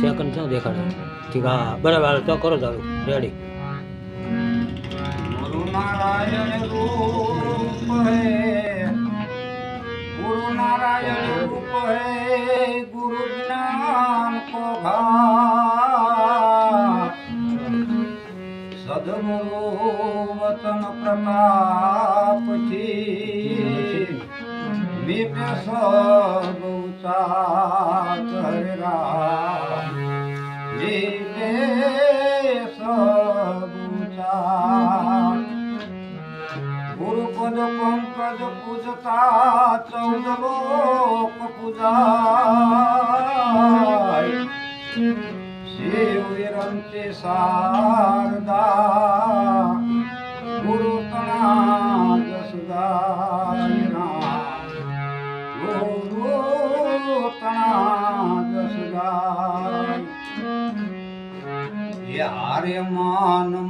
Second ક્યાં દેખાડે? ઠીક હા બરાબર હાલો તો કરો ચાલુ રેડી ગુરુ નારાયણ રૂપ હે ગુરુ જ્ઞાન કો સદગુરુ વતન પ્રતાપથી સબ ઉચાટ चौ लो पपार शि विरे सारा गुरू तसारणा दसदा यार मान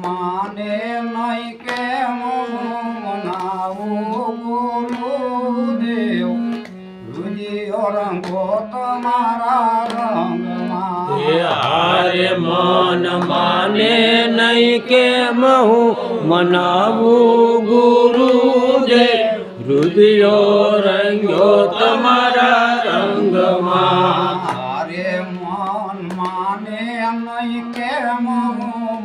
માને નહીં કે હું મનાવું ગુરુદેવ હૃદયો રંગ્યો તમારા રંગમાં. અરે મન માને નહીં કેમ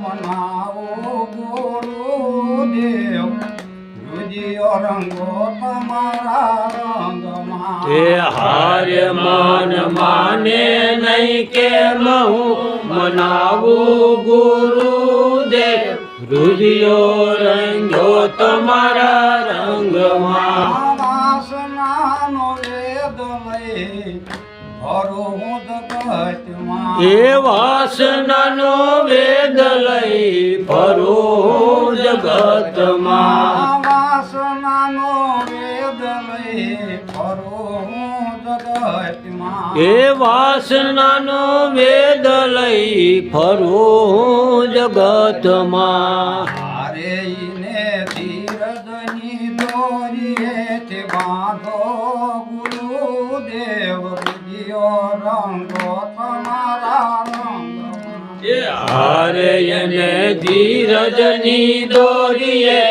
મનાવું ગુરુદેવ રુજિયો રંગો તમારા રંગમાં. એ હારે મન માને નહીં કે હું મનાવું ગુરુદેવ હૃદયો રંગ્યો તમારા રંગમાં. એ વાસનાનો વેદ લઈ ફરો જગતમાં. એ વાસનાનો વેદ લઈ ફરો જગતમાં. હારે ઈને ધીરજની દોરીએથી બાંધો ગુરુદેવ વિજયો રંગો તમારા રંગમાં. હારે એને ધીરજની દોરીએ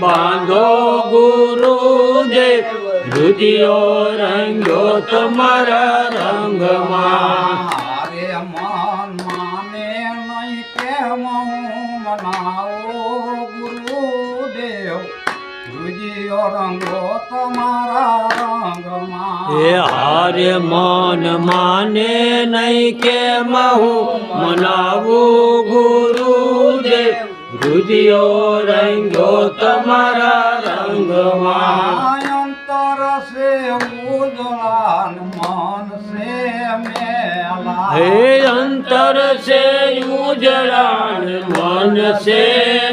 બાંધો ગુરુદેવ. રુધિયો રંગ્યો તમારા રંગમાં. અરે મન માને નહીં કેમ હું મનાવો ગુરુદેવ. વિજયો રંગો તમારા રંગમાં. એ હારે મન માને નહીં કે હું મનાવું ગુરુદેવ. રુધિયો રંગ્યો તમારા રંગમાં. હે અંતર છે ઉજળાન મન છે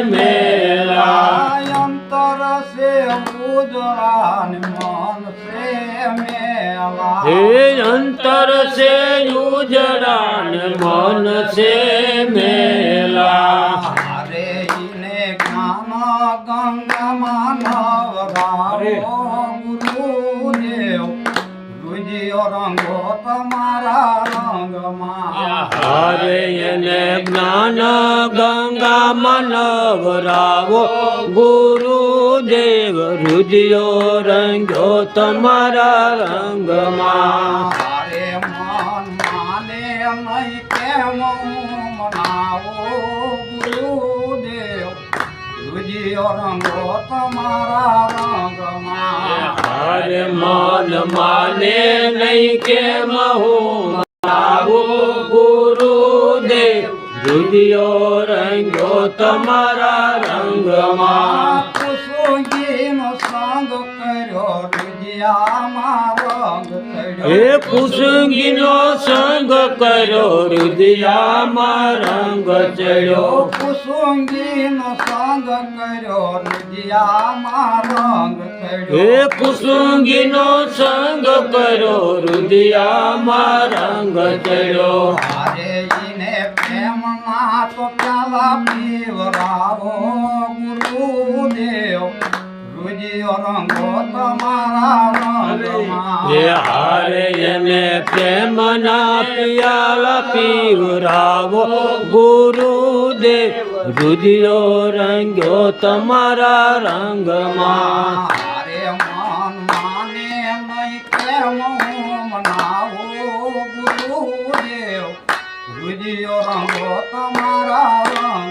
મેલા. અંતર સે ઉજળાન મન સે મેલા. હે અંતર છે ઉજળાન મન છે મેલા. હારે ઇને જ્ઞાન ગંગા માનવ ગાવો. રંગો તમારા રંગમાં. હારે એને જ્ઞાન ગંગા માનવરાવો ગુરુદેવ રુજ્યો રંગ્યો તમારા રંગમાં. હારે મન માને નહીં કેમ મનાવો? ગુરુદેવ રુજિયો રંગો તમારા રંગમાં. હારે મન માને નહીં કે હું આવું ગુરુદેવ. રુદિયો રંગ્યો તમારા રંગમાં. કુસુંગીનો સંગ કર્યો રુજિયામાં રંગ હે કુસુંગીનો સંગ કર્યો હૃદયામાં રંગ ચડ્યો. હે કુસુંગી નો સંગ કર્યો હૃદયામાં રંગ ચડ્યો તો પ્યાલા પીવરાવો ગુરુદેવ રુજિયો રંગો તમારા રંગમાં. હારે એને પ્રેમના પિયાલા પીવરાવો ગુરુદેવ રુદિયો રંગ્યો તમારા રંગમાં. મન માને નહીં કેમ ગુરુદેવ રુજિયો રંગો તમારા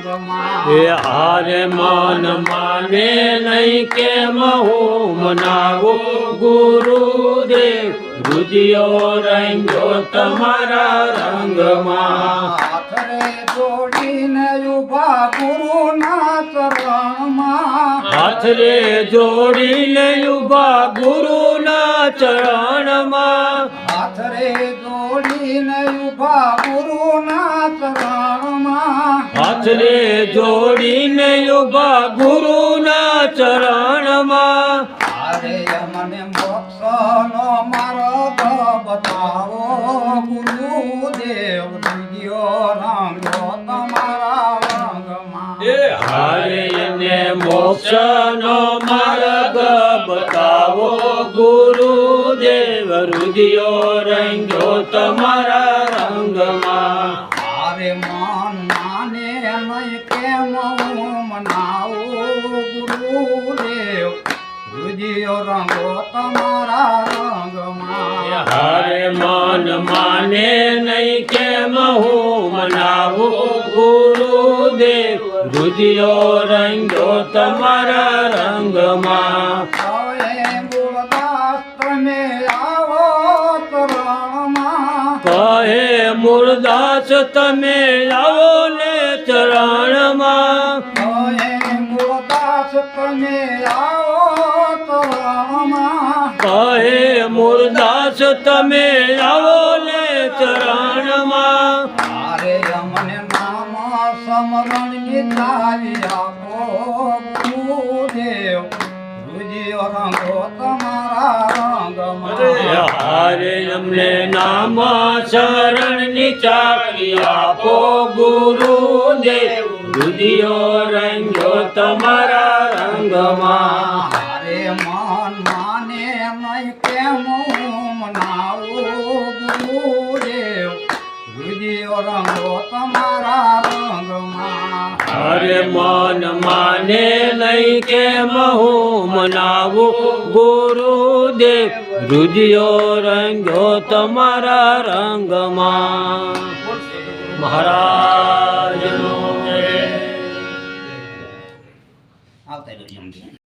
રંગમાં. એ હારે મન માને નહીં કેમ હું મનાવો? ગુરુદેવ રુદિયો રંગો તમારા રંગમાં. હાથરે જોડીને ઊભા ગુરુના ચરણમાં. હાથરે જોડીને ઊભા ગુરુના ચરણમાં. હાથરે જોડીને ઊભા ગુરુના ચરણમાં. હાથ રે જોડીને ઊભા ગુરુના ચરણમાં. અરે મને મોક્ષનો માર્ગ બતાવો. ગુરુદેવ દિવ્યો રંગો તમારા રંગમાં એ હારે એને મોક્ષનો માર્ગ બતાવો. ગુરુદેવ રુદિયો રંગ્યો તમારા રંગમાં. અરે મન માને નહીં કેમ મનાવું ગુરુદેવ રુજિયો રંગો તમારા રંગમાં. હારે મન માને નહીં કેમ હું મનાવું ગુરુદેવ? રુદિયો રંગ્યો તમારા રંગમાં. કહે મૂળદાસ તમે આવો ને ચરણમાં. કહે મૂળદાસ તમે આવો ને ચરણમાં. અરે અમને નામ સમરણ ગીતાવી રંગો તમારા રંગમાં હારે અમને નામ શરણની ચાવી આપો ગુરુદેવ. રુદિયો રંગો તમારા રંગમાં. હરે મન માને કેમ મનાવું ગુરુદેવ. રુજિયો રંગો તમારા અરે મન માને નહીં કે હું મનાવું. ગુરુદેવ રુદિયો રંગ્યો તમારા રંગમાં. મહારાજનો